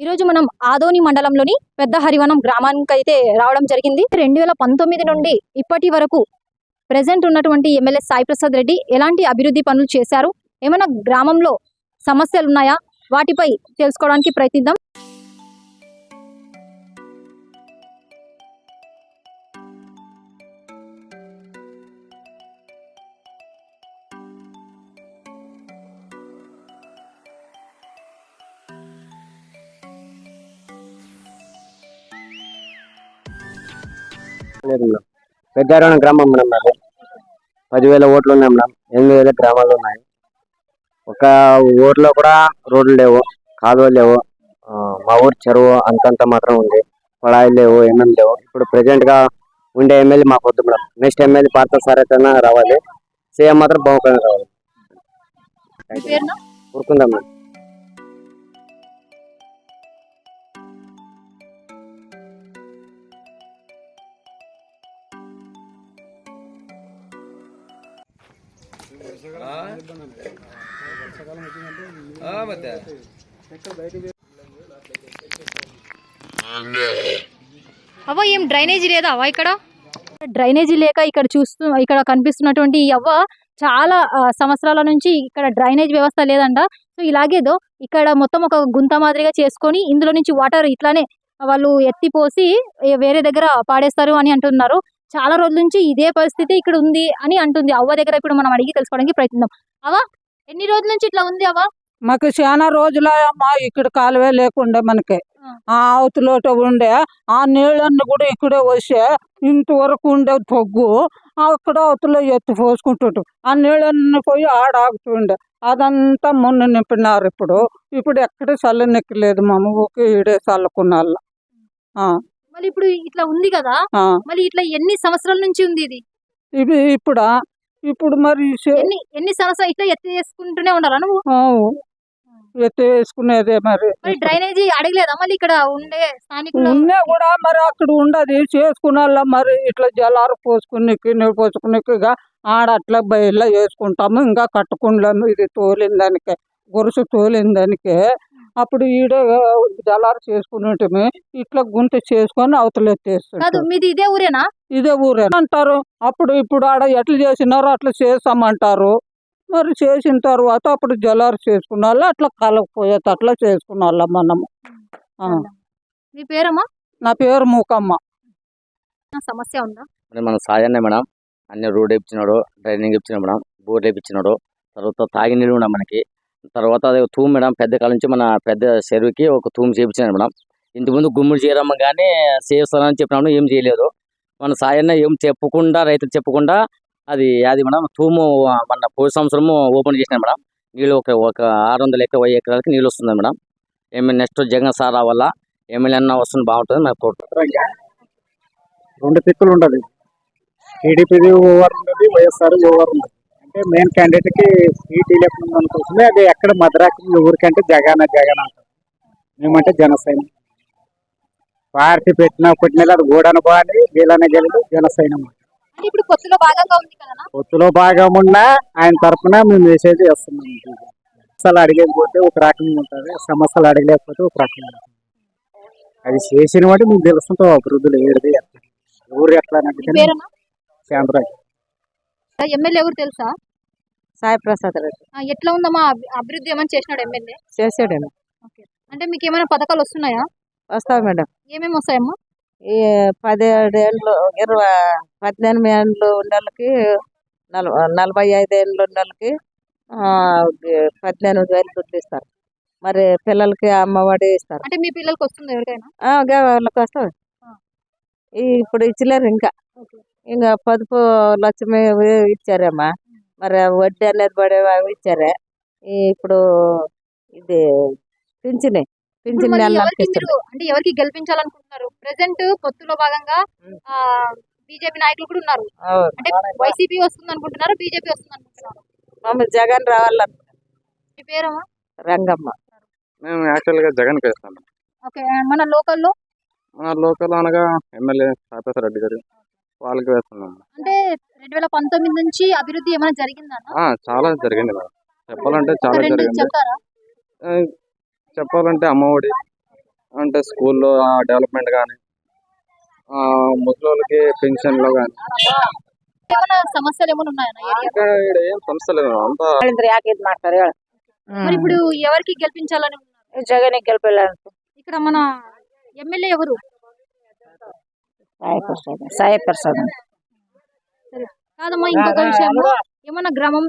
ఈరోజు మనం ఆదోని మండలంలోని పెద్ద హరివనం గ్రామానికి అయితే రావడం జరిగింది. రెండు వేల పంతొమ్మిది నుండి ఇప్పటి వరకు ప్రెసెంట్ ఉన్నటువంటి ఎమ్మెల్యే సాయి ప్రసాద్ రెడ్డి ఎలాంటి అభివృద్ధి పనులు చేశారు? ఏమైనా గ్రామంలో సమస్యలు ఉన్నాయా వాటిపై తెలుసుకోవడానికి ప్రయత్నిద్దాం. లేదు. మేడం పెద్దారాయణ గ్రామం మేడం మాది. పదివేల ఓట్లు ఉన్నాయి మేడం. ఎనిమిది వేల గ్రామాలు ఉన్నాయి. ఒక ఊర్లో కూడా రోడ్లు లేవు కాలువలు లేవు. మా ఊరు చెరువు అంతంత మాత్రం ఉంది. కొళాయిలు లేవు ఏమేమి లేవు. ఇప్పుడు గా ఉండే ఎమ్మెల్యే మాకు వద్దు మేడం. నెక్స్ట్ ఎమ్మెల్యే పార్థ సారైతేనా రావాలి. సీఎం మాత్రం బాగుంటుంది రావాలి. ఊరుకుందాం మేడం. అవ్వ ఏం డ్రైనేజీ లేదా అవ్వ ఇక్కడ? డ్రైనేజీ లేక ఇక్కడ చూస్తూ ఇక్కడ కనిపిస్తున్నటువంటి ఈ అవ్వ చాలా సంవత్సరాల నుంచి ఇక్కడ డ్రైనేజ్ వ్యవస్థ లేదంట. సో ఇలాగేదో ఇక్కడ మొత్తం ఒక గుంత మాదిరిగా చేసుకొని ఇందులో నుంచి వాటర్ ఇట్లానే వాళ్ళు ఎత్తిపోసి వేరే దగ్గర పాడేస్తారు అని అంటున్నారు. చాలా రోజుల నుంచి ఇదే పరిస్థితి ఇక్కడ ఉంది అని అంటుంది. అవ్వ దగ్గర ఇప్పుడు మనం అడిగి తెలుసుకోవడానికి ప్రయత్నిద్దాం. అవ్వ ఎన్ని రోజుల నుంచి ఇట్లా ఉంది అవ్వ? మాకు చాలా రోజుల ఇక్కడ కాలువే లేకుండే మనకి. ఆ. అవతలోట ఉండే ఆ నీళ్ళన్ని కూడా ఇక్కడే వస్తే ఇంతవరకు ఉండే తొగ్గు. అక్కడ అవతల ఎత్తి పోసుకుంటుంటు ఆ నీళ్ళన్ని పోయి ఆడ ఆగుతుండే అదంతా మొన్న నింపినారు ఇప్పుడు. ఇప్పుడు ఎక్కడ చల్లనెక్కలేదు మా ఊరికి ఈడే చల్లుకున్నాళ్ళ. మళ్ళీ ఇప్పుడు ఇట్లా ఉంది కదా? మళ్ళీ ఇట్లా ఎన్ని సంవత్సరాల నుంచి ఉంది ఇది? ఇవి ఇప్పుడా? ఇప్పుడు మరి ఎన్ని ఎన్ని సంవత్సరాలు ఇట్లా ఎత్తి చేసుకుంటూనే ఉండాలా నువ్వు? ఎత్తి వేసుకునేదే మరి. డ్రైనేజీ అడగలేదా మళ్ళీ ఇక్కడ ఉండే స్థానికులు? ఉన్నా కూడా మరి అక్కడ ఉండదు. చేసుకున్న మరి ఇట్లా జలాలు పోసుకునికి నీళ్ళు పోసుకునికి ఆడ అట్లా బయట వేసుకుంటాము. ఇంకా కట్టుకుంటాము ఇది తోలిన దానికే. గొలుసు తోలిన దానికే అప్పుడు ఈడ జలాలు చేసుకునేటమే ఇట్లా గుంత చేసుకొని అవతల మీది ఇదే ఊరేనా? ఇదే ఊరే అంటారు. అప్పుడు ఇప్పుడు ఆడ ఎట్లా చేసినారో అట్లా చేస్తామంటారు. మరి చేసిన తర్వాత అప్పుడు జలాలు చేసుకున్న వాళ్ళు అట్లా కలగపోయేది అట్లా చేసుకున్న వాళ్ళం మనము. ఆ. మీ పేరమ్మా? నా పేరు మూకమ్మ. సమస్య ఉందా? మన సాయన్నే మేడం. అన్ని రోడ్ వేయించినాడు డ్రైనింగ్ ఇప్పించినాడు మేడం బోర్లు వేయించినాడు తర్వాత తాగి నీళ్ళు మనకి. తర్వాత అదే తూము మేడం పెద్ద కాలం నుంచి మన పెద్ద చెరువుకి ఒక తూమ్ చేయించాను మేడం. ఇంతకుముందు గుమ్ముడు చేయరమ్మ కానీ చేస్తానని చెప్పినాము ఏం చేయలేదు. మన సాయన్న ఏం చెప్పకుండా రైతులు చెప్పకుండా అది అది మేడం తూము మన పోయి సంవత్సరము ఓపెన్ చేసినాం మేడం. నీళ్ళు ఒక ఒక ఆరు వందల ఎకర వెయ్యి ఎకరాలకి నీళ్ళు వస్తుంది మేడం. ఏమైనా నెక్స్ట్ జగన్ సార్ రావాలా ఎమ్మెల్యే అన్న వస్తుంది బాగుంటుంది నాకు కోరుకుంటున్నాను. రెండు తిక్కులు ఉండదు టీడీపీది ఓవర్ ఉండదు వైఎస్ఆర్ ఓవర్ ఉండదు అంటే మెయిన్ క్యాండిడేట్కి సీట్ ఇవ్వకుండా కోసమే అది ఎక్కడ మద్రాకి ఊరికంటే జగన్ జగన్ అంటారు. మేమంటే జనసేన పార్టీ పెట్టిన పుట్టిన అది గూడన బాగా వీళ్ళనే గెలిచి జనసేన అంటే ఇప్పుడు కొత్తలో భాగంగా ఉంది కదా పొత్తులో భాగం ఉన్నా ఆయన తరఫున మేము మెసేజ్ చేస్తున్నాం. సమస్యలు అడిగకపోతే ఒక రకంగా ఉంటుంది. సమస్యలు అడగలేకపోతే ఒక రకంగా ఉంటుంది. అది చేసిన వాటి మీకు తెలుస్తుంటాం అభివృద్ధులు ఎట్లా. ఊరు ఎట్లా చంద్రబాబు ఎమ్మెల్యే ఎవరు తెలుసా? సాయి ప్రసాద్ రెడ్డి. ఎట్లా ఉందమ్మా అభి- అభివృద్ధి ఏమైనా చేసినాడు ఎమ్మెల్యే? చేసాడు అంటే మీకు ఏమైనా పథకాలు వస్తున్నాయా? వస్తావు మేడం. ఏమేమి వస్తాయమ్మా? ఈ పదిహేడు ఏళ్ళు ఇరవై పద్దెనిమిది ఏళ్ళు ఉన్న వాళ్ళకి నలభై నలభై ఐదు ఏళ్ళు ఉన్న వాళ్ళకి ఆ, పద్దెనిమిది వేలు దుడ్డు ఇస్తారు. మరి పిల్లలకి అమ్మఒడి ఇస్తారు. అంటే మీ పిల్లలకి వస్తుందా ఎవరికైనా? వాళ్ళకి వస్తుంది ఇప్పుడు ఇచ్చలేరు ఇంకా. ఇంకా పొదుపు లక్ష్మి ఇచ్చారమ్మా మరి వడ్డీ అనేది పడే అవి ఇచ్చారే. ఈ ఇప్పుడు ఇది పింఛని పింఛని అంటే ఎవరికి గెలిపించాలనుకుంటున్నారు? ప్రెసెంట్ పొత్తులో భాగంగా ఆ బీజేపీ నాయకులు కూడా ఉన్నారు. అంటే వైసీపీ వస్తుంది అనుకుంటున్నారు బీజేపీ వస్తుంది అనుకుంటున్నారు మమ్మల్ని జగన్ రావాలను మీ పేరమ్మా? రంగమ్మ. మేము యాక్చువల్గా జగన్కి వేస్తాం ఓకే మన లోకల్లో? మన లోకల్ అనగా ఎమ్మెల్యే సాపేశ్వర రెడ్డి గారు. వాళ్ళకి వేస్తున్నాం అంటే రెండు వేల పంతొమ్మిది నుంచి అభివృద్ధి ఏమైనా జరిగిందా ఆ, చాలా జరిగింది మేడం చెప్పాలంటే చాలా రెండు జరిగింది చెప్తారా ఆ, చెప్పాలంటే అమ్మఒడి అంటే స్కూల్లో డెవలప్మెంట్ కానీ ముసలి పెన్షన్లో కానీ ఏమైనా సమస్యలు ఏమైనా ఉన్నాయా ఏరియా ఇంకా ఈడ ఏం సమస్య లేదు అంతా ಯಾಕೆ ಇದ್ ಮಾಡ್ತಾರೆ ಹೇಳು మరి ఇప్పుడు ఎవరికి గెలిపించాలని ఉన్నారు ಜಗನೇ ಗೆಲ್ಪಿಲ್ಲ ಅಂತ ఇక్కడ మన ఎమ్మెల్యే ఎవరు సాయి ప్రసాదం. సాయి ప్రసాదం. కాదమ్మా ఇంకొక విషయం ఏమన్నా గ్రామం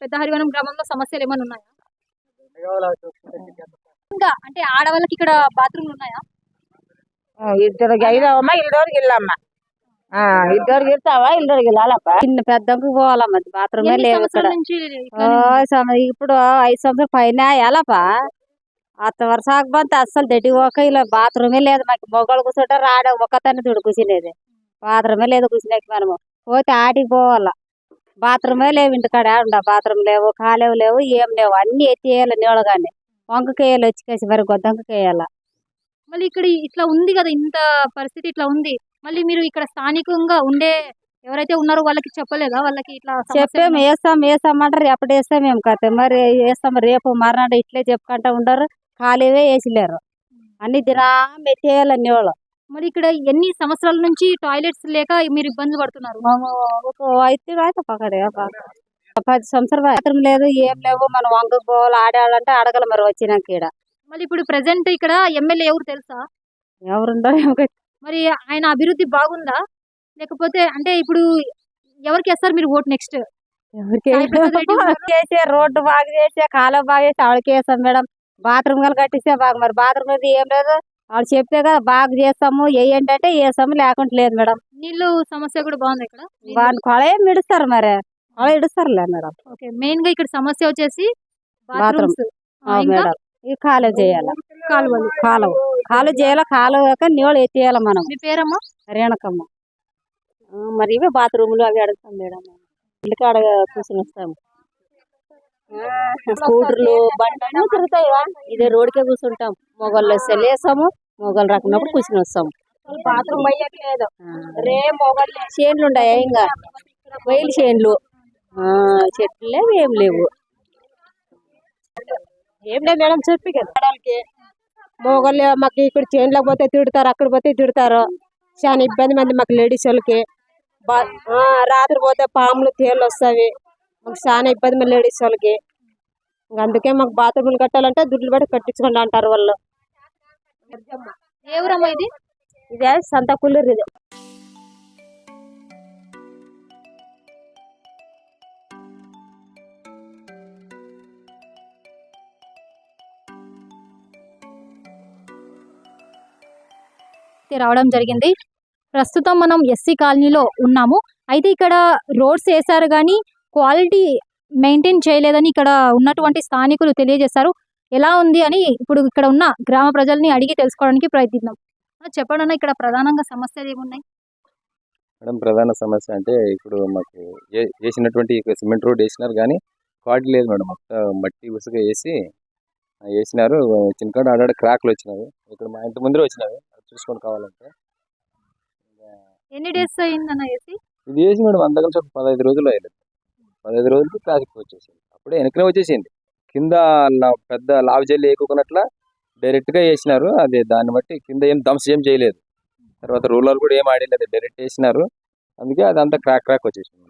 పెద్ద హరివనం గ్రామంలో సమస్యలు ఏమైనా ఉన్నాయా? ఇంకా అంటే ఆడవాళ్ళకి ఇక్కడ బాత్రూమ్లు ఉన్నాయా? ఇద్దరికి ఐదవమ్మా ఇద్దరికి వెళ్ళమ్మా ఇద్దరికి వెళ్తావా ఇద్దరికి వెళ్ళాలప్ప చిన్న పెద్దకు పోవాలమ్మ బాత్రూమే లేవు ఇప్పుడు ఐదు సంవత్సరాలు పైన వెళ్ళపా అత్త వరుసకు బంత అస్సలు దెడ్డి పోక ఇలా బాత్రూమే లేదు మాకు. మొగలు కూర్చుంటారు ఆడ ఒక్కతన్ని చూడు కూర్చునేది. బాత్రూమే లేదు కూర్చునేకి మనము. పోతే ఆటికి పోవాలా. బాత్రూమే లేవు ఇంటికాడ. ఉండ బాత్రూమ్ లేవు కాలేవు లేవు ఏం లేవు. అన్ని ఎత్తి వేయాలి నీళ్ళగానే. వంకకేయాలి వచ్చి కేసి మరి గొద్దంకకేయాల మళ్ళీ ఇక్కడ ఇట్లా ఉంది కదా ఇంత పరిస్థితి ఇట్లా ఉంది. మళ్ళీ మీరు ఇక్కడ స్థానికంగా ఉండే ఎవరైతే ఉన్నారో వాళ్ళకి చెప్పలేదా? వాళ్ళకి ఇట్లా చెప్పాము? వేస్తాం వేస్తాం అంటారు. ఎప్పుడు వేస్తాం మేము కథ. మరి వేస్తాం రేపు మర్నాడు ఇట్లే చెప్పుకుంటా ఉండరు. ఖాళీవే వేసిలేరు అన్ని దినం ఎత్తేయాలి అన్ని వాళ్ళు. మరి ఇక్కడ ఎన్ని సంవత్సరాల నుంచి టాయిలెట్స్ లేక మీరు ఇబ్బంది పడుతున్నారు? ఒక అయితే పక్కడే పది సంవత్సరాలు బాత్రూమ్ లేదు ఏం లేవు మనం వంగకు పోవాలి ఆడాలంటే అడగల మరి వచ్చినాక ఈడ. మళ్ళీ ఇప్పుడు ప్రెసెంట్ ఇక్కడ ఎమ్మెల్యే ఎవరు తెలుసా? ఎవరుండో ఏమో మరి ఆయన అభివృద్ధి బాగుందా? లేకపోతే అంటే ఇప్పుడు ఎవరికి వేస్తారు మీరు ఓట్ నెక్స్ట్? ఎవరికి రెడ్డి బాగా చేసే కాలువ బాగా చేసి ఆవిడకి వేస్తాం మేడం. బాత్రూమ్ కల్ కట్టిస్తే బాగా మరి బాత్రూమ్ అది ఏం లేదు. వాళ్ళు చెప్తే కదా బాగా చేస్తాము. వేయండి అంటే వేస్తాము లేకుంటే లేదు మేడం. నీళ్ళు సమస్య కూడా బాగుంది ఇక్కడ. వాళ్ళ కొళ ఇడుస్తారు మరి. కొళ ఇడుస్తారులే మేడం. ఓకే మెయిన్గా ఇక్కడ సమస్య వచ్చేసి బాత్రూమ్. మేడం. ఈ కాలువ చేయాలి. కాలువలు. కాలువ. కాలువ చేయాలి కాలువ నీళ్ళు ఎత్తేయాలి మనం. మీ పేరమ్మా? రేణకమ్మ. మరి ఇవే బాత్రూములు అవి అడుగుతాం మేడం. ఇంటికాడ కూర్చొని వస్తాము. స్కూటర్లు బండ్లు అన్నీ తిరుగుతాయివా ఇదే రోడ్కే కూర్చుంటాం. మొగళ్ళు వస్తే లేస్తాము మొగలు రాకున్నప్పుడు కూర్చుని వస్తాము. బాత్రూమ్ అయ్యట్లేదు రే మొగళ్ళు. చేన్లు ఉన్నాయా ఇంకా? బయలు చేన్లు ఆ, చెట్లు లేవు ఏం లేవు. ఏం లేదు మేడం చెప్పి కదా. మొగళ్ళు మాకు ఇక్కడ చేనులకు పోతే తిడతారు అక్కడ పోతే తిడతారు. చాలా ఇబ్బంది మంది మాకు లేడీస్ వాళ్ళకి. రాత్రి పోతే పాములు తేళ్ళు వస్తాయి. మాకు చాలా ఇబ్బంది లేడీస్ వాళ్ళకి. ఇంక అందుకే మాకు బాత్రూమ్లు కట్టాలంటే దుడ్లు పెట్టి కట్టించుకోండి అంటారు వాళ్ళు. ఇది? ఇదే సంత కుల్లూరు ఇది రావడం జరిగింది. ప్రస్తుతం మనం ఎస్సీ కాలనీలో ఉన్నాము. అయితే ఇక్కడ రోడ్స్ వేశారు కానీ క్వాలిటీ మెయింటైన్ చేయలేదని ఇక్కడ ఉన్నటువంటి స్థానికులు తెలియజేశారు. ఎలా ఉంది అని ఇప్పుడు ఇక్కడ ఉన్న గ్రామ ప్రజల్ని అడిగి తెలుసుకోవడానికి ప్రయత్నిద్దాం. చెప్పండి అన్న ఇక్కడ ప్రధానంగా సమస్యలు ఏమున్నాయి? మేడం ప్రధాన సమస్య అంటే ఇప్పుడు మాకు వేసినటువంటి సిమెంట్ రోడ్ వేసినారు కానీ క్వాలిటీ లేదు మేడం. మొత్తం మట్టి ఉసుక వేసి వేసినారు. చిన్నకాడ ఆడాడ క్రాక్లు వచ్చినాయి. ఇక్కడ మా ఇంటి ముందరే వచ్చినాయి. అది చూసుకొని కావాలంటే. ఎన్ని డేస్ అయిందన్న వేసి? ఇది వేసి మేడం అంత కలిసి ఒక పదహైదు రోజులు అయ్యింది పదహైదు రోజులకి ట్రాఫిక్ వచ్చేసింది. అప్పుడే వెనకనే వచ్చేసింది. కింద పెద్ద లావు జల్లి వేయకున్నట్ల డైరెక్ట్గా వేసినారు. అది దాన్ని బట్టి కింద ఏం దంస్ ఏం చేయలేదు. తర్వాత రూలర్ కూడా ఏం ఆడలేదు. డైరెక్ట్ వేసినారు. అందుకే అదంతా క్రాక్ క్రాక్ వచ్చేసింది.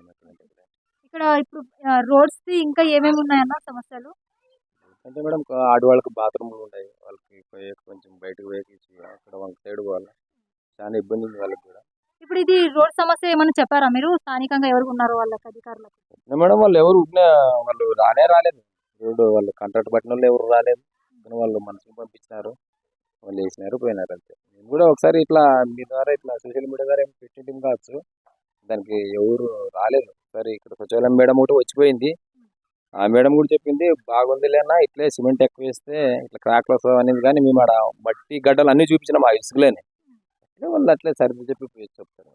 ఇక్కడ ఇప్పుడు రోడ్స్ ఇంకా ఏమేమి ఉన్నాయన్న సమస్యలు? అంటే మేడం ఆడవాళ్ళకి బాత్రూమ్లు ఉంటాయి. వాళ్ళకి కొంచెం బయటకు పోయేకి అక్కడ వాళ్ళ సైడ్ పోవాలి? చాలా ఇబ్బంది ఉంది వాళ్ళకి కూడా. ఇప్పుడు ఇది రోడ్ సమస్య ఏమైనా చెప్పారా మీరు? స్థానికంగా ఎవరు ఉన్నారు వాళ్ళకి అధికారులకు? మేడం వాళ్ళు ఎవరు ఉన్నా వాళ్ళు రానే రాలేదు. రోడ్డు వాళ్ళు కాంట్రాక్ట్ పట్టిన వాళ్ళు ఎవరు రాలేదు. కానీ వాళ్ళు మనుషులు పంపించినారు. వాళ్ళు వేసినారు పోయినారు అంతే. మేము కూడా ఒకసారి ఇట్లా మీ ద్వారా ఇట్లా సోషల్ మీడియా ద్వారా ఏమి పెట్టింది కావచ్చు. దానికి ఎవరు రాలేదు. సరే ఇక్కడ సచివాలయం మేడం ఒకటి వచ్చిపోయింది. ఆ మేడం కూడా చెప్పింది బాగుంది లేనా ఇట్లే సిమెంట్ ఎక్కువ వేస్తే ఇట్లా క్రాక్లు అనేది. కానీ మేము ఆడ మట్టి గడ్డలు అన్నీ చూపించినాం ఆ ఇసుకలేని. వాళ్ళు అట్లే సరిది చెప్పి పోయి చెప్తారు.